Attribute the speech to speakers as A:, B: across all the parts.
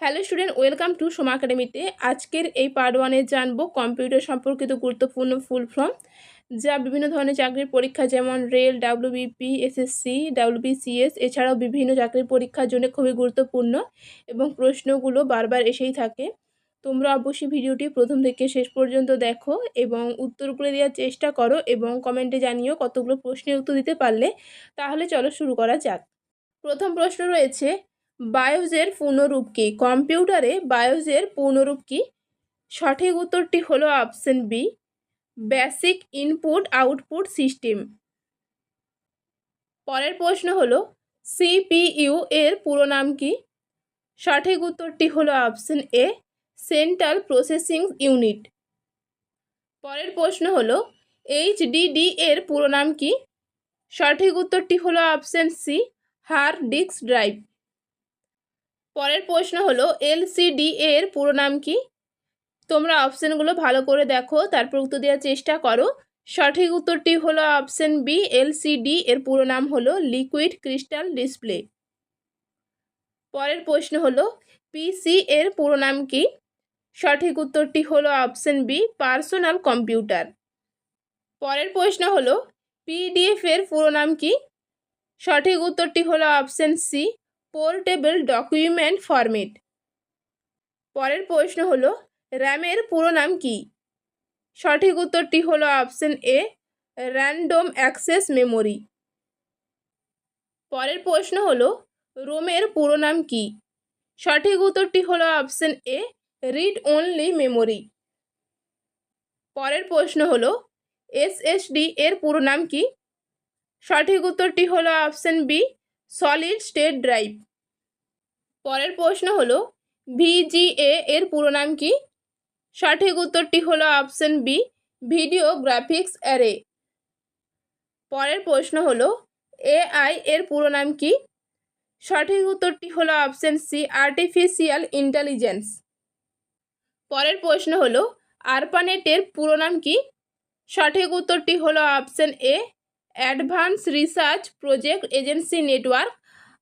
A: Hello student welcome to Soma একাডেমিতে আজকের এই পার্ট ওয়ানে জানব কম্পিউটার সম্পর্কিত গুরুত্বপূর্ণ ফুল ফর্ম যা বিভিন্ন ধরনের চাকরির পরীক্ষা, যেমন রেল ডাব্লিউবিপি এসএসসি ডাব্লিউবিসিএস এছাড়াও বিভিন্ন চাকরির পরীক্ষার জন্য খুবই গুরুত্বপূর্ণ এবং প্রশ্নগুলো বারবার এসেই থাকে। তোমরা অবশ্যই ভিডিওটি প্রথম থেকে শেষ পর্যন্ত দেখো এবং উত্তরগুলো দেওয়ার চেষ্টা করো এবং কমেন্টে জানিও কতগুলো প্রশ্নের উত্তর দিতে পারলে। তাহলে চলো শুরু করা যাক। প্রথম প্রশ্ন রয়েছে বায়োজের পূর্ণরূপ কী? কম্পিউটারে বায়োজের পূর্ণরূপ কী? সঠিক উত্তরটি হলো option B, basic input output system. পরের প্রশ্ন হলো, সিপিইউ এর পুরো নাম কি? সঠিক উত্তরটি হলো option A, central processing unit. পরের প্রশ্ন হলো, এইচডিডি এর পুরো নাম কি? সঠিক উত্তরটি হলো option C, hard disk drive. পরের প্রশ্ন হলো এলসিডি এর পুরো নাম কি? তোমরা অপশানগুলো ভালো করে দেখো, তারপর উত্তর দেওয়ার চেষ্টা করো। সঠিক উত্তরটি হলো অপশান বি এলসিডি এর পুরো নাম হলো লিকুইড ক্রিস্টাল ডিসপ্লে। পরের প্রশ্ন হলো পিসি এর পুরো নাম কি? সঠিক উত্তরটি হলো অপশান বি, পার্সোনাল কম্পিউটার। পরের প্রশ্ন হলো পিডিএফ এর পুরো নাম কি? সঠিক উত্তরটি হলো option C portable document format. পরের প্রশ্ন হলো, র্যামের পুরো নাম কি? সঠিক উত্তরটি হলো option A, random access memory. পরের প্রশ্ন হলো, রোমের পুরো নাম কি? সঠিক উত্তরটি হলো option A, read only memory. পরের প্রশ্ন হলো এসএসডি এর পুরো নাম কি? সঠিক উত্তরটি হলো option B solid state drive পরের প্রশ্ন হলো ভিজিএ এর পুরো নাম কি? সঠিক উত্তরটি হলো option B video graphics array পরের প্রশ্ন হলো এআই এর পুরো নাম কি? সঠিক উত্তরটি হলো অপশন সি আর্টিফিশিয়াল ইন্টেলিজেন্স পরের প্রশ্ন হলো আরপানেটের পুরো নাম কি? সঠিক উত্তরটি হলো option A advance research project agency network.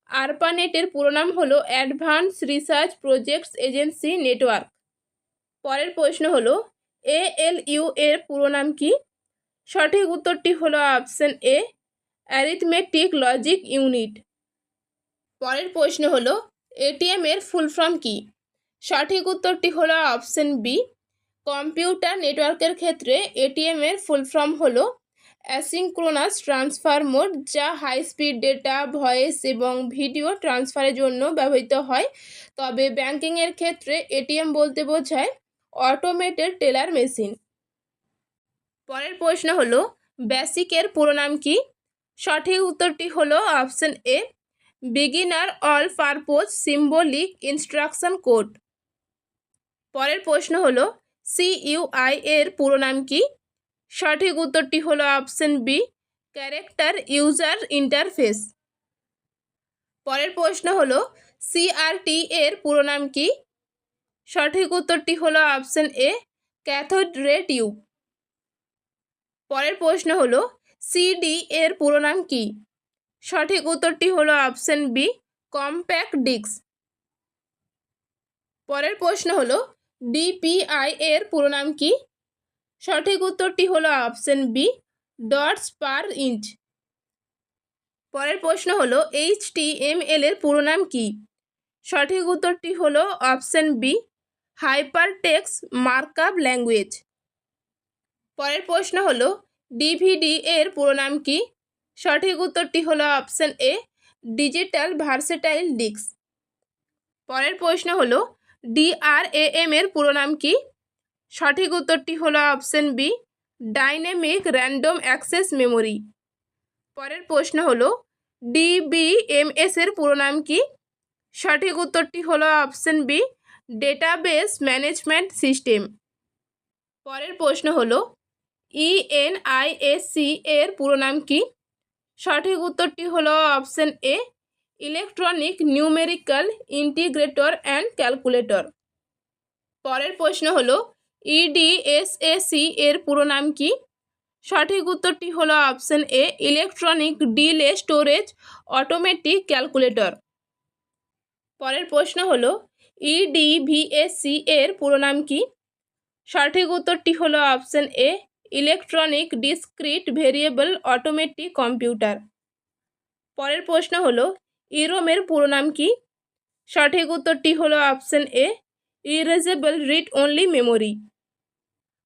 A: আরপানেটের পুরো নাম হলো advance research projects agency network. পরের প্রশ্ন হলো, এএলইউ এর পুরো নাম কি? সঠিক উত্তরটি হলো option A, arithmetic logic unit. পরের প্রশ্ন হলো, এটিএম এর ফুল ফর্ম কি? সঠিক উত্তরটি হলো অপশন বি, কম্পিউটার নেটওয়ার্কের ক্ষেত্রে এটিএম এর ফুল ফর্ম হলো অ্যাসিঙ্ক্রোনাস ট্রান্সফার মোড, যা হাই স্পিড ডেটা, ভয়েস এবং ভিডিও ট্রান্সফারের জন্য ব্যবহৃত হয়। তবে ব্যাংকিংয়ের ক্ষেত্রে এটিএম বলতে বোঝায় অটোমেটেড টেলার মেশিন। পরের প্রশ্ন হলো, বেসিকের পুরো নাম কি? সঠিক উত্তরটি হলো option A, beginner all purpose symbolic instruction code. পরের প্রশ্ন হলো সিইউআই এর পুরো নাম কি? সঠিক উত্তরটি হলো option B, character user interface. পরের প্রশ্ন হলো, সিআরটি এর পুরো নাম কি? সঠিক উত্তরটি হলো option A, cathode ray tube. পরের প্রশ্ন হলো, সিডি এর পুরো নাম কি? সঠিক উত্তরটি হলো অপশন বি, কম্প্যাক্ট ডিস্ক। পরের প্রশ্ন হলো, ডিপিআই এর পুরো নাম কি? সঠিক উত্তরটি হলো option B dots per inch পরের প্রশ্ন হলো এইচ টি এম এল এর পুরো নাম কি? সঠিক উত্তরটি হলো option B hyper text markup language পরের প্রশ্ন হলো ডিভিডি এর পুরো নাম কি? সঠিক উত্তরটি হলো option A digital versatile disc পরের প্রশ্ন হলো ডিআরএএম এর পুরো নাম কি? সঠিক উত্তরটি হলো option B, dynamic random access memory. পরের প্রশ্ন হলো ডিবিএমএস এর পুরো নাম কি? সঠিক উত্তরটি হলো option B, database management system. পরের প্রশ্ন হলো ইএনআইএসসি এর পুরো নাম কি? সঠিক উত্তরটি হলো option A, electronic numerical integrator and calculator. পরের প্রশ্ন হলো ইডিএসএসি এর পুরো নাম কি? সঠিক উত্তরটি হলো option A electronic delay storage automatic calculator পরের প্রশ্ন হলো ইডিভিএসসি এর পুরো নাম কি? সঠিক উত্তরটি হলো option A electronic discrete variable automatic computer পরের প্রশ্ন হলো ইরোমের পুরো নাম কি? সঠিক উত্তরটি হলো option A erasable read only memory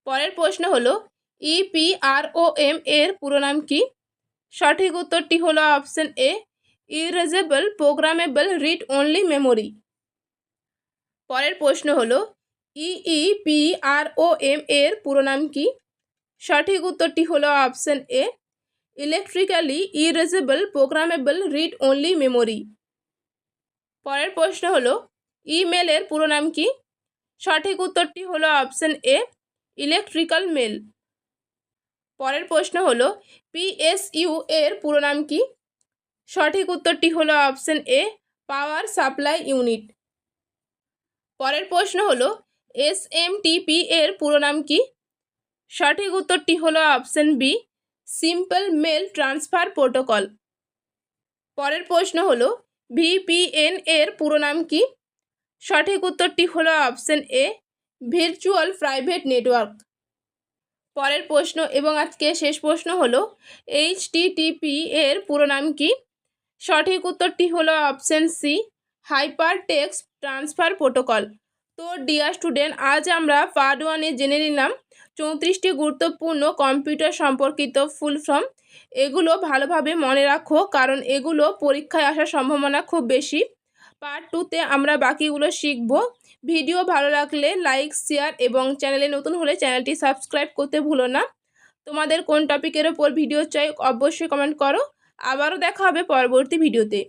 A: পরের প্রশ্ন হলো ইপিআরওএম এর পুরো নাম কি? সঠিক উত্তরটি হলো option A erasable programmable read only memory পরের প্রশ্ন হলো ইইপিআরওএম এর পুরো নাম কি? সঠিক উত্তরটি হলো option A electrically erasable programmable read only memory পরের প্রশ্ন হলো ইমেলের পুরো নাম কি? সঠিক উত্তরটি হলো অপশন এ ইলেকট্রিক্যাল মেল। পরের প্রশ্ন হলো পিএসইউ এর পুরো নাম কি? সঠিক উত্তরটি হলো option A, power supply unit. পরের প্রশ্ন হলো এসএমটিপি এর পুরো নাম কি? সঠিক উত্তরটি হলো option B, simple mail transfer protocol. পরের প্রশ্ন হলো ভিপিএন এর পুরো নাম কি? সঠিক উত্তরটি হলো option A virtual private network পরের প্রশ্ন এবং আজকে শেষ প্রশ্ন হলো এইচটিটিপি এর পুরো নাম কি? সঠিক উত্তরটি হলো option C hyper text transfer protocol তো ডিয়ার স্টুডেন্ট আজ আমরা পার্ট ওয়ানে জেনে নিলাম চৌত্রিশটি গুরুত্বপূর্ণ কম্পিউটার সম্পর্কিত ফুল ফর্ম এগুলো ভালোভাবে মনে রাখো, কারণ এগুলো পরীক্ষায় আসার সম্ভাবনা খুব বেশি। পার্ট টুতে আমরা বাকিগুলো শিখব। ভিডিও ভালো লাগলে লাইক, শেয়ার এবং চ্যানেলে নতুন হলে চ্যানেলটি সাবস্ক্রাইব করতে ভুলো না। তোমাদের কোন টপিকের ওপর ভিডিও চাই অবশ্যই কমেন্ট করো। আবারও দেখা হবে পরবর্তী ভিডিওতে।